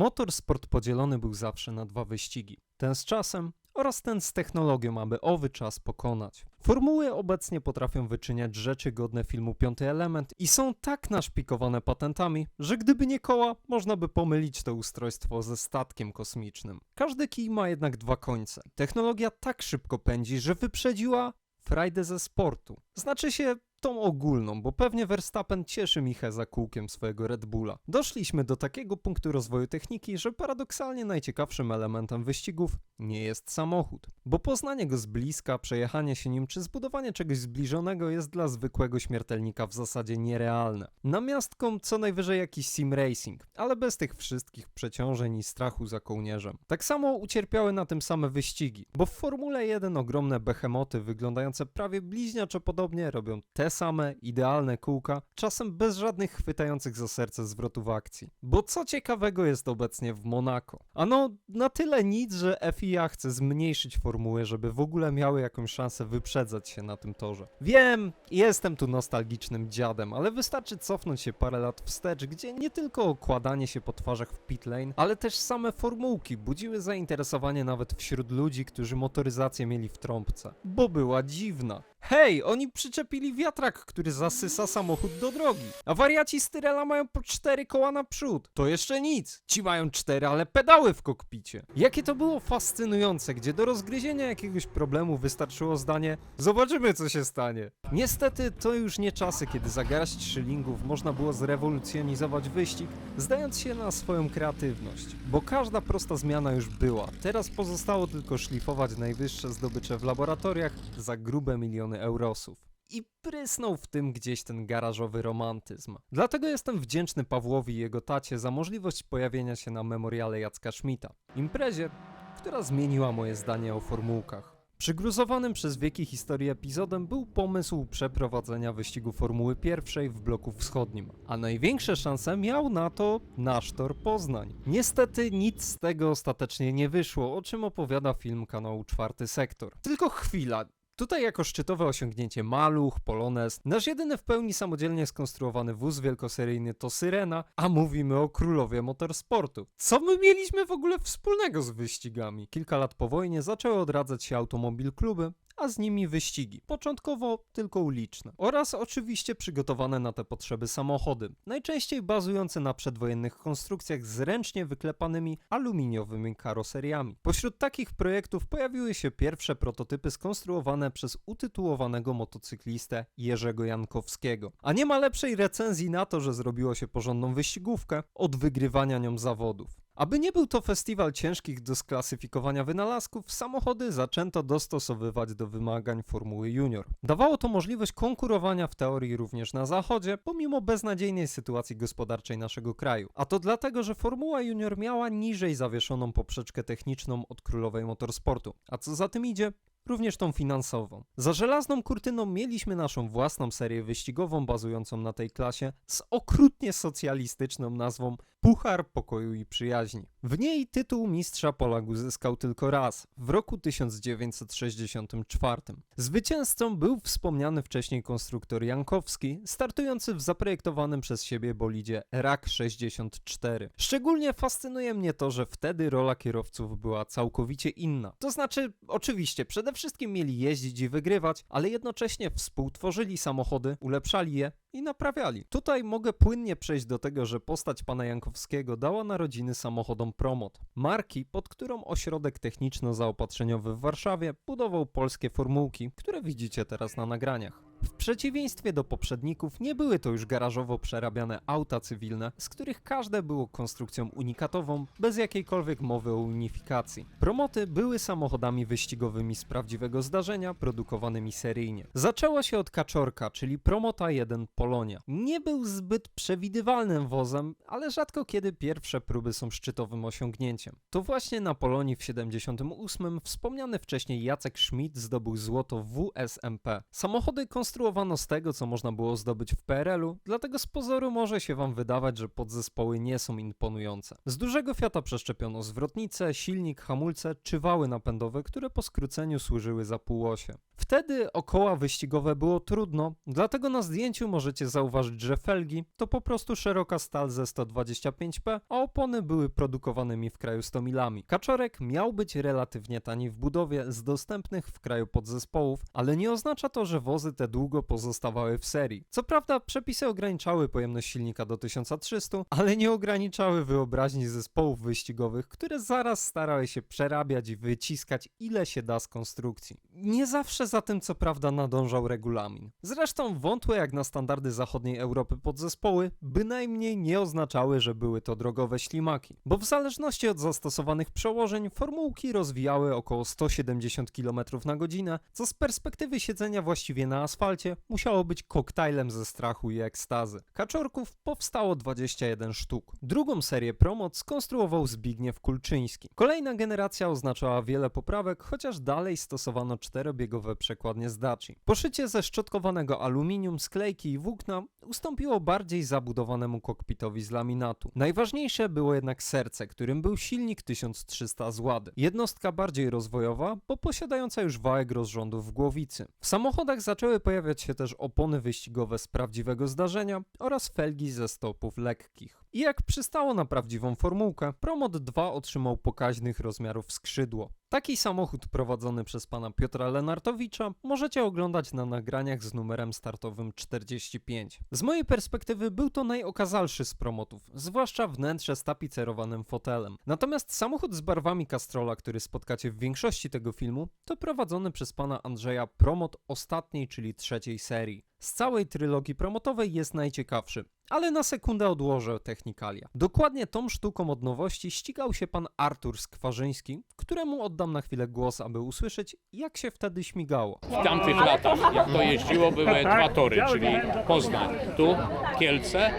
Motorsport podzielony był zawsze na dwa wyścigi. Ten z czasem oraz ten z technologią, aby owy czas pokonać. Formuły obecnie potrafią wyczyniać rzeczy godne filmu Piąty Element i są tak naszpikowane patentami, że gdyby nie koła, można by pomylić to ustrojstwo ze statkiem kosmicznym. Każdy kij ma jednak dwa końce. Technologia tak szybko pędzi, że wyprzedziła frajdę ze sportu. Znaczy się tą ogólną, bo pewnie Verstappen cieszy Michę za kółkiem swojego Red Bulla. Doszliśmy do takiego punktu rozwoju techniki, że paradoksalnie najciekawszym elementem wyścigów nie jest samochód, bo poznanie go z bliska, przejechanie się nim czy zbudowanie czegoś zbliżonego jest dla zwykłego śmiertelnika w zasadzie nierealne. Namiastką co najwyżej jakiś sim racing, ale bez tych wszystkich przeciążeń i strachu za kołnierzem. Tak samo ucierpiały na tym same wyścigi, bo w Formule 1 ogromne behemoty wyglądające prawie bliźniaczo podobnie robią te same idealne kółka, czasem bez żadnych chwytających za serce zwrotów akcji. Bo co ciekawego jest obecnie w Monako? Ano, na tyle nic, że FIA chce zmniejszyć formuły, żeby w ogóle miały jakąś szansę wyprzedzać się na tym torze. Wiem, jestem tu nostalgicznym dziadem, ale wystarczy cofnąć się parę lat wstecz, gdzie nie tylko okładanie się po twarzach w pit lane, ale też same formułki budziły zainteresowanie nawet wśród ludzi, którzy motoryzację mieli w trąbce. Bo była dziwna. Hej, oni przyczepili wiatrak, który zasysa samochód do drogi. A wariaci z Tyrella mają po cztery koła naprzód. To jeszcze nic. Ci mają cztery, ale pedały w kokpicie. Jakie to było fascynujące, gdzie do rozgryzienia jakiegoś problemu wystarczyło zdanie Zobaczymy, co się stanie. Niestety, to już nie czasy, kiedy za garść szylingów można było zrewolucjonizować wyścig, zdając się na swoją kreatywność. Bo każda prosta zmiana już była. Teraz pozostało tylko szlifować najwyższe zdobycze w laboratoriach za grube miliony eurosów. I prysnął w tym gdzieś ten garażowy romantyzm. Dlatego jestem wdzięczny Pawłowi i jego tacie za możliwość pojawienia się na memoriale Jacka Schmidta. Imprezie, która zmieniła moje zdanie o formułkach. Przygruzowanym przez wieki historii epizodem był pomysł przeprowadzenia wyścigu Formuły pierwszej w bloku wschodnim, a największe szanse miał na to nasz tor Poznań. Niestety nic z tego ostatecznie nie wyszło, o czym opowiada film kanału Czwarty Sektor. Tylko chwila, Tutaj jako szczytowe osiągnięcie Maluch, Polones, nasz jedyny w pełni samodzielnie skonstruowany wóz wielkoseryjny to Syrena, a mówimy o królowie motorsportu. Co my mieliśmy w ogóle wspólnego z wyścigami? Kilka lat po wojnie zaczęły odradzać się automobil kluby, a z nimi wyścigi. Początkowo tylko uliczne. Oraz oczywiście przygotowane na te potrzeby samochody, najczęściej bazujące na przedwojennych konstrukcjach z ręcznie wyklepanymi aluminiowymi karoseriami. Pośród takich projektów pojawiły się pierwsze prototypy skonstruowane przez utytułowanego motocyklistę Jerzego Jankowskiego. A nie ma lepszej recenzji na to, że zrobiło się porządną wyścigówkę od wygrywania nią zawodów. Aby nie był to festiwal ciężkich do sklasyfikowania wynalazków, samochody zaczęto dostosowywać do wymagań Formuły Junior. Dawało to możliwość konkurowania w teorii również na zachodzie, pomimo beznadziejnej sytuacji gospodarczej naszego kraju. A to dlatego, że Formuła Junior miała niżej zawieszoną poprzeczkę techniczną od królowej motorsportu. A co za tym idzie? Również tą finansową. Za żelazną kurtyną mieliśmy naszą własną serię wyścigową bazującą na tej klasie z okrutnie socjalistyczną nazwą Puchar Pokoju i Przyjaźni. W niej tytuł mistrza Polak uzyskał tylko raz, w roku 1964. Zwycięzcą był wspomniany wcześniej konstruktor Jankowski, startujący w zaprojektowanym przez siebie bolidzie RAK 64. Szczególnie fascynuje mnie to, że wtedy rola kierowców była całkowicie inna. To znaczy, oczywiście, przede wszystkim mieli jeździć i wygrywać, ale jednocześnie współtworzyli samochody, ulepszali je i naprawiali. Tutaj mogę płynnie przejść do tego, że postać pana Jankowskiego dała narodziny samochodom Promot, marki, pod którą ośrodek techniczno-zaopatrzeniowy w Warszawie budował polskie formułki, które widzicie teraz na nagraniach. W przeciwieństwie do poprzedników nie były to już garażowo przerabiane auta cywilne, z których każde było konstrukcją unikatową, bez jakiejkolwiek mowy o unifikacji. Promoty były samochodami wyścigowymi z prawdziwego zdarzenia, produkowanymi seryjnie. Zaczęło się od Kaczorka, czyli Promota 1 Polonia. Nie był zbyt przewidywalnym wozem, ale rzadko kiedy pierwsze próby są szczytowym osiągnięciem. To właśnie na Polonii w 78 wspomniany wcześniej Jacek Schmidt zdobył złoto WSMP. Samochody konstruowane skonstruowano z tego, co można było zdobyć w PRL-u, dlatego z pozoru może się wam wydawać, że podzespoły nie są imponujące. Z dużego Fiata przeszczepiono zwrotnice, silnik, hamulce czy wały napędowe, które po skróceniu służyły za półosie. Wtedy o koła wyścigowe było trudno, dlatego na zdjęciu możecie zauważyć, że felgi to po prostu szeroka stal ze 125p, a opony były produkowanymi w kraju 100 milami. Kaczorek miał być relatywnie tani w budowie z dostępnych w kraju podzespołów, ale nie oznacza to, że wozy te długo pozostawały w serii. Co prawda przepisy ograniczały pojemność silnika do 1300, ale nie ograniczały wyobraźni zespołów wyścigowych, które zaraz starały się przerabiać i wyciskać ile się da z konstrukcji. Nie zawsze za tym co prawda nadążał regulamin. Zresztą wątłe jak na standardy zachodniej Europy podzespoły bynajmniej nie oznaczały, że były to drogowe ślimaki, bo w zależności od zastosowanych przełożeń formułki rozwijały około 170 km na godzinę, co z perspektywy siedzenia właściwie na asfalcie musiało być koktajlem ze strachu i ekstazy. Kaczorków powstało 21 sztuk. Drugą serię Promot skonstruował Zbigniew Kulczyński. Kolejna generacja oznaczała wiele poprawek, chociaż dalej stosowano czterobiegowe przekładnie z Daci. Poszycie ze szczotkowanego aluminium, sklejki i włókna ustąpiło bardziej zabudowanemu kokpitowi z laminatu. Najważniejsze było jednak serce, którym był silnik 1300 złady. Jednostka bardziej rozwojowa, bo posiadająca już wałek rozrządów w głowicy. W samochodach zaczęły pojawiać się też opony wyścigowe z prawdziwego zdarzenia oraz felgi ze stopów lekkich. I jak przystało na prawdziwą formułkę, Promot 2 otrzymał pokaźnych rozmiarów skrzydło. Taki samochód prowadzony przez pana Piotra Lenartowicza możecie oglądać na nagraniach z numerem startowym 45. Z mojej perspektywy był to najokazalszy z promotów, zwłaszcza wnętrze z tapicerowanym fotelem. Natomiast samochód z barwami Castrola, który spotkacie w większości tego filmu, to prowadzony przez pana Andrzeja promot ostatniej, czyli trzeciej serii. Z całej trylogii promotowej jest najciekawszy, ale na sekundę odłożę technikalia. Dokładnie tą sztuką od nowości ścigał się pan Artur Skwarzyński, któremu oddam na chwilę głos, aby usłyszeć, jak się wtedy śmigało. W tamtych latach, jak to jeździło, były dwa tory, czyli Poznań, tu, Kielce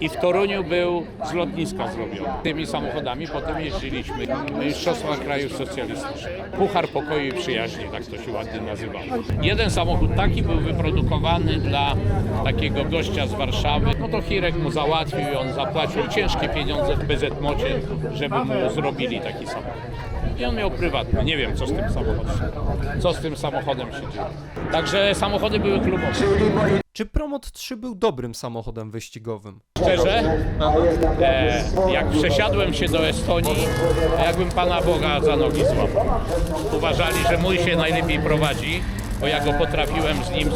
i w Toruniu był z lotniska zrobiony. Tymi samochodami potem jeździliśmy Mistrzostwa Krajów Socjalistycznych. Puchar Pokoju i Przyjaźni, tak to się ładnie nazywa. Jeden samochód taki był wyprodukowany dla takiego gościa z Warszawy. No to Hirek mu załatwił i on zapłacił ciężkie pieniądze w BZ-mocie, żeby mu zrobili taki samochód. I on miał prywatny. Nie wiem, co z tym samochodem. Co z tym samochodem się dzieje. Także samochody były klubowe. Czy Promot 3 był dobrym samochodem wyścigowym? Szczerze, e, jak przesiadłem się do Estonii, to jakbym Pana Boga za nogi złapał. Uważali, że mój się najlepiej prowadzi, bo ja go potrafiłem z nim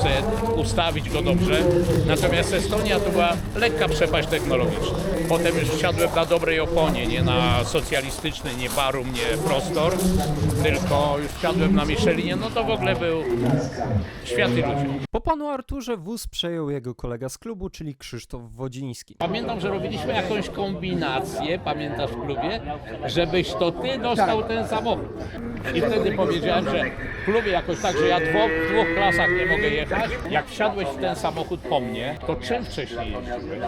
ustawić go dobrze. Natomiast Estonia to była lekka przepaść technologiczna. Potem już wsiadłem na dobrej oponie, nie na socjalistyczny, nie barum, nie prostor, tylko już wsiadłem na Michelinie, no to w ogóle był światy ludzie. Po panu Arturze wóz przejął jego kolega z klubu, czyli Krzysztof Wodziński. Pamiętam, że robiliśmy jakąś kombinację, pamiętasz w klubie, żebyś to ty dostał ten samochód. I wtedy powiedziałem, że w klubie jakoś tak, że ja dwo, w dwóch klasach nie mogę jechać. Jak wsiadłeś w ten samochód po mnie, to czym wcześniej jeździłeś?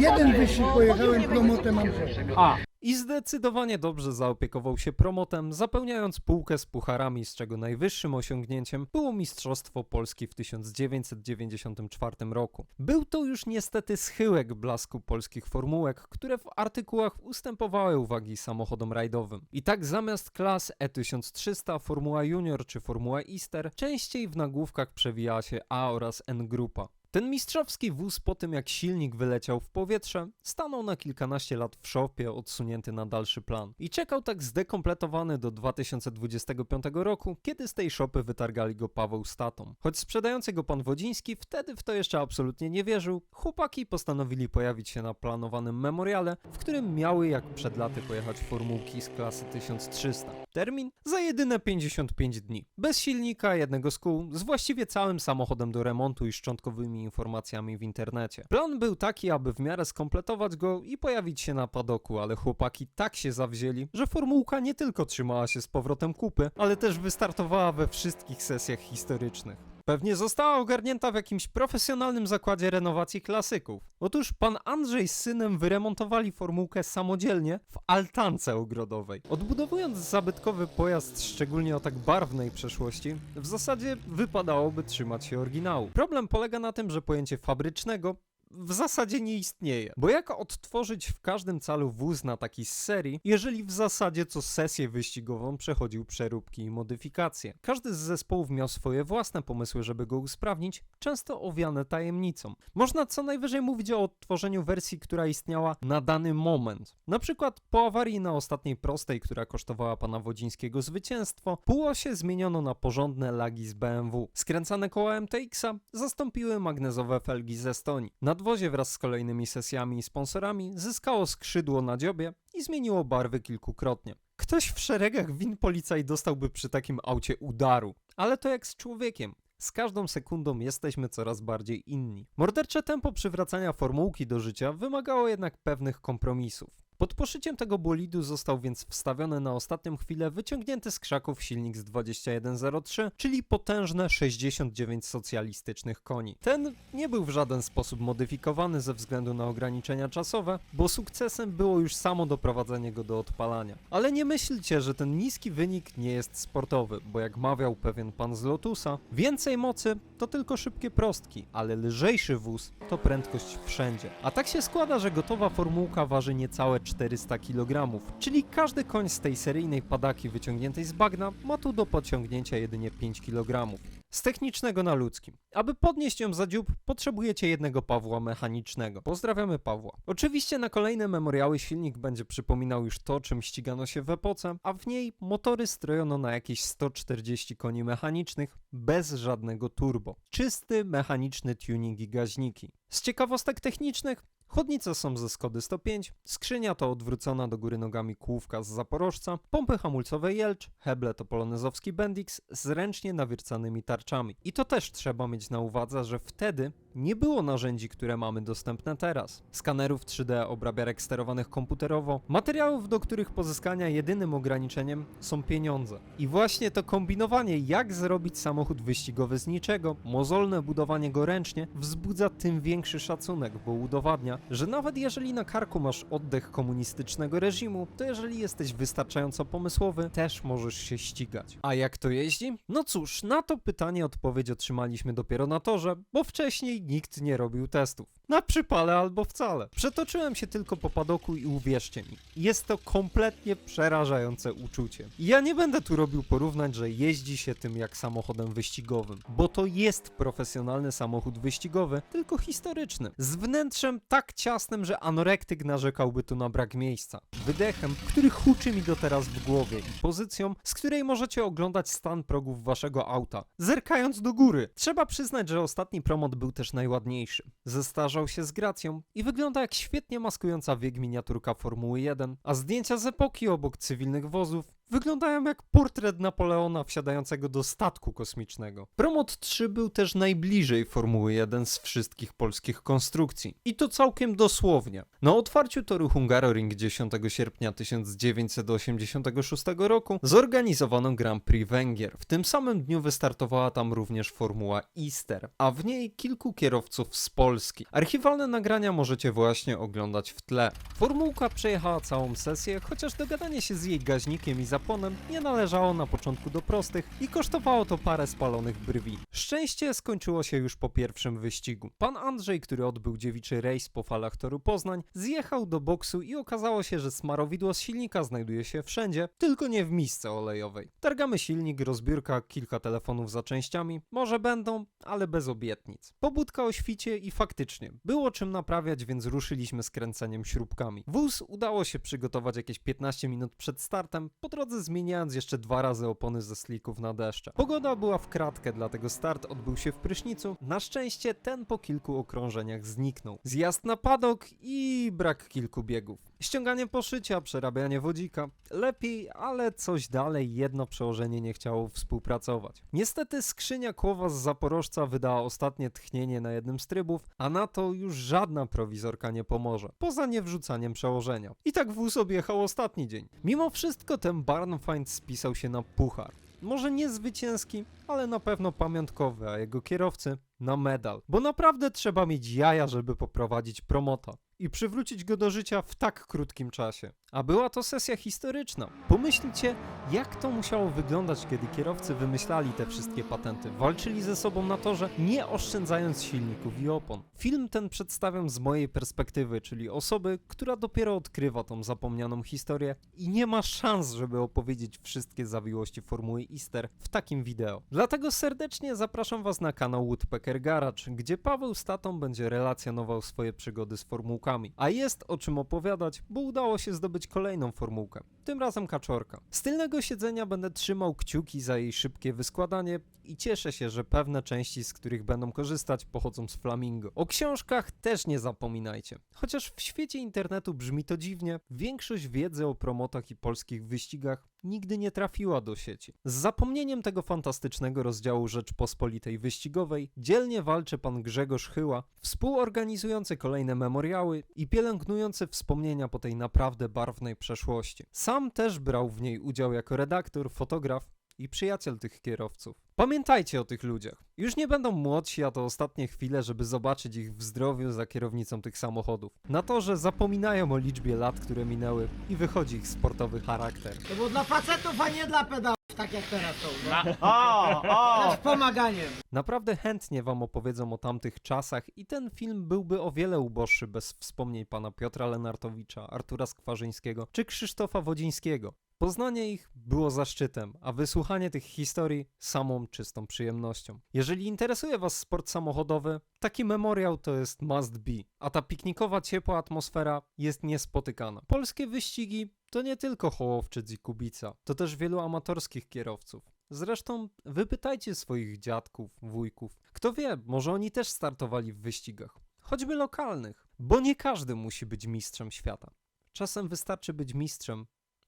Jeden wyścig pojechałem promotem Andrzeja. A, I zdecydowanie dobrze zaopiekował się promotem, zapełniając półkę z pucharami, z czego najwyższym osiągnięciem było Mistrzostwo Polski w 1994 roku. Był to już niestety schyłek blasku polskich formułek, które w artykułach ustępowały uwagi samochodom rajdowym. I tak zamiast klas E1300, Formuła Junior czy Formuła Easter, częściej w nagłówkach przewijała się A oraz N grupa. Ten mistrzowski wóz po tym jak silnik wyleciał w powietrze, stanął na kilkanaście lat w szopie, odsunięty na dalszy plan. I czekał tak zdekompletowany do 2025 roku, kiedy z tej szopy wytargali go Paweł Statom. Choć sprzedający go pan Wodziński wtedy w to jeszcze absolutnie nie wierzył, chłopaki postanowili pojawić się na planowanym memoriale, w którym miały jak przed laty pojechać formułki z klasy 1300. Termin? Za jedyne 55 dni. Bez silnika, jednego z kół, z właściwie całym samochodem do remontu i szczątkowymi informacjami w internecie. Plan był taki, aby w miarę skompletować go i pojawić się na padoku, ale chłopaki tak się zawzięli, że formułka nie tylko trzymała się z powrotem kupy, ale też wystartowała we wszystkich sesjach historycznych. Pewnie została ogarnięta w jakimś profesjonalnym zakładzie renowacji klasyków. Otóż pan Andrzej z synem wyremontowali formułkę samodzielnie w altance ogrodowej. Odbudowując zabytkowy pojazd, szczególnie o tak barwnej przeszłości, w zasadzie wypadałoby trzymać się oryginału. Problem polega na tym, że pojęcie fabrycznego w zasadzie nie istnieje. Bo jak odtworzyć w każdym calu wóz na taki z serii, jeżeli w zasadzie co sesję wyścigową przechodził przeróbki i modyfikacje? Każdy z zespołów miał swoje własne pomysły, żeby go usprawnić, często owiane tajemnicą. Można co najwyżej mówić o odtworzeniu wersji, która istniała na dany moment. Na przykład po awarii na ostatniej prostej, która kosztowała pana Wodzińskiego zwycięstwo, półosie zmieniono na porządne lagi z BMW. Skręcane koła MTX-a zastąpiły magnezowe felgi z Estonii. Nadwozie wraz z kolejnymi sesjami i sponsorami zyskało skrzydło na dziobie i zmieniło barwy kilkukrotnie. Ktoś w szeregach win policaj dostałby przy takim aucie udaru, ale to jak z człowiekiem. Z każdą sekundą jesteśmy coraz bardziej inni. Mordercze tempo przywracania formułki do życia wymagało jednak pewnych kompromisów. Pod poszyciem tego bolidu został więc wstawiony na ostatnią chwilę wyciągnięty z krzaków silnik z 2103, czyli potężne 69 socjalistycznych koni. Ten nie był w żaden sposób modyfikowany ze względu na ograniczenia czasowe, bo sukcesem było już samo doprowadzenie go do odpalania. Ale nie myślcie, że ten niski wynik nie jest sportowy, bo jak mawiał pewien pan z Lotusa, więcej mocy to tylko szybkie prostki, ale lżejszy wóz to prędkość wszędzie. A tak się składa, że gotowa formułka waży niecałe 400 kg, czyli każdy koń z tej seryjnej padaki wyciągniętej z bagna ma tu do pociągnięcia jedynie 5 kg. Z technicznego na ludzkim. Aby podnieść ją za dziób, potrzebujecie jednego Pawła mechanicznego. Pozdrawiamy Pawła. Oczywiście na kolejne memoriały silnik będzie przypominał już to, czym ścigano się w epoce, a w niej motory strojono na jakieś 140 koni mechanicznych bez żadnego turbo. Czysty, mechaniczny tuning i gaźniki. Z ciekawostek technicznych Chodnice są ze Skody 105, skrzynia to odwrócona do góry nogami kłówka z Zaporożca, pompy hamulcowe Jelcz, heble to polonezowski Bendix z ręcznie nawiercanymi tarczami. I to też trzeba mieć na uwadze, że wtedy nie było narzędzi, które mamy dostępne teraz. Skanerów 3D, obrabiarek sterowanych komputerowo, materiałów, do których pozyskania jedynym ograniczeniem są pieniądze. I właśnie to kombinowanie, jak zrobić samochód wyścigowy z niczego, mozolne budowanie go ręcznie, wzbudza tym większy szacunek, bo udowadnia, że nawet jeżeli na karku masz oddech komunistycznego reżimu, to jeżeli jesteś wystarczająco pomysłowy, też możesz się ścigać. A jak to jeździ? No cóż, na to pytanie odpowiedź otrzymaliśmy dopiero na torze, bo wcześniej nikt nie robił testów. Na przypale albo wcale. Przetoczyłem się tylko po padoku i uwierzcie mi, jest to kompletnie przerażające uczucie. Ja nie będę tu robił porównań, że jeździ się tym jak samochodem wyścigowym, bo to jest profesjonalny samochód wyścigowy, tylko historyczny. Z wnętrzem tak ciasnym, że anorektyk narzekałby tu na brak miejsca. Wydechem, który huczy mi do teraz w głowie i pozycją, z której możecie oglądać stan progów waszego auta, zerkając do góry. Trzeba przyznać, że ostatni promot był też najładniejszy. Zestarzał się z gracją i wygląda jak świetnie maskująca wiek miniaturka Formuły 1, a zdjęcia z epoki obok cywilnych wozów wyglądają jak portret Napoleona wsiadającego do statku kosmicznego. Promot 3 był też najbliżej Formuły 1 z wszystkich polskich konstrukcji. I to całkiem dosłownie. Na otwarciu toru Hungaroring 10 sierpnia 1986 roku zorganizowano Grand Prix Węgier. W tym samym dniu wystartowała tam również Formuła Easter, a w niej kilku kierowców z Polski. Archiwalne nagrania możecie właśnie oglądać w tle. Formułka przejechała całą sesję, chociaż dogadanie się z jej gaźnikiem i zaponem nie należało na początku do prostych i kosztowało to parę spalonych brwi. Szczęście skończyło się już po pierwszym wyścigu. Pan Andrzej, który odbył dziewiczy rejs po falach toru Poznań, zjechał do boksu i okazało się, że smarowidło z silnika znajduje się wszędzie, tylko nie w misce olejowej. Targamy silnik, rozbiórka, kilka telefonów za częściami, może będą, ale bez obietnic. Pobudka o świcie i faktycznie, było czym naprawiać, więc ruszyliśmy z kręceniem śrubkami. Wóz udało się przygotować jakieś 15 minut przed startem, po zmieniając jeszcze dwa razy opony ze slików na deszcze. Pogoda była w kratkę, dlatego start odbył się w prysznicu. Na szczęście ten po kilku okrążeniach zniknął. Zjazd na padok i brak kilku biegów. Ściąganie poszycia, przerabianie wodzika. Lepiej, ale coś dalej jedno przełożenie nie chciało współpracować. Niestety skrzynia kłowa z Zaporożca wydała ostatnie tchnienie na jednym z trybów, a na to już żadna prowizorka nie pomoże, poza niewrzucaniem przełożenia. I tak wóz objechał ostatni dzień. Mimo wszystko ten Barnfind spisał się na puchar. może nie zwycięski, ale na pewno pamiątkowy, a jego kierowcy na medal. Bo naprawdę trzeba mieć jaja, żeby poprowadzić promota i przywrócić go do życia w tak krótkim czasie. A była to sesja historyczna. Pomyślcie, jak to musiało wyglądać, kiedy kierowcy wymyślali te wszystkie patenty. Walczyli ze sobą na torze, nie oszczędzając silników i opon. Film ten przedstawiam z mojej perspektywy, czyli osoby, która dopiero odkrywa tą zapomnianą historię i nie ma szans, żeby opowiedzieć wszystkie zawiłości Formuły Easter w takim wideo. Dlatego serdecznie zapraszam Was na kanał Woodpecker Garage, gdzie Paweł z tatą będzie relacjonował swoje przygody z formułkami. A jest o czym opowiadać, bo udało się zdobyć kolejną formułkę, tym razem kaczorka. Z tylnego siedzenia będę trzymał kciuki za jej szybkie wyskładanie i cieszę się, że pewne części, z których będą korzystać, pochodzą z Flamingo. O książkach też nie zapominajcie. Chociaż w świecie internetu brzmi to dziwnie, większość wiedzy o promotach i polskich wyścigach nigdy nie trafiła do sieci. Z zapomnieniem tego fantastycznego rozdziału Rzeczpospolitej Wyścigowej dzielnie walczy pan Grzegorz Chyła, współorganizujący kolejne memoriały i pielęgnujący wspomnienia po tej naprawdę barwnej przeszłości. Sam też brał w niej udział jako redaktor, fotograf i przyjaciel tych kierowców. Pamiętajcie o tych ludziach. Już nie będą młodsi, a to ostatnie chwile, żeby zobaczyć ich w zdrowiu za kierownicą tych samochodów. Na to, że zapominają o liczbie lat, które minęły i wychodzi ich sportowy charakter. To było dla facetów, a nie dla pedałów, tak jak teraz są. No. O, o! Z pomaganiem. Naprawdę chętnie wam opowiedzą o tamtych czasach i ten film byłby o wiele uboższy bez wspomnień pana Piotra Lenartowicza, Artura Skwarzyńskiego czy Krzysztofa Wodzińskiego. Poznanie ich było zaszczytem, a wysłuchanie tych historii samą czystą przyjemnością. Jeżeli interesuje Was sport samochodowy, taki memoriał to jest must be, a ta piknikowa ciepła atmosfera jest niespotykana. Polskie wyścigi to nie tylko Hołowczyc i Kubica, to też wielu amatorskich kierowców. Zresztą wypytajcie swoich dziadków, wujków. Kto wie, może oni też startowali w wyścigach, choćby lokalnych, bo nie każdy musi być mistrzem świata. Czasem wystarczy być mistrzem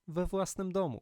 we własnym domu.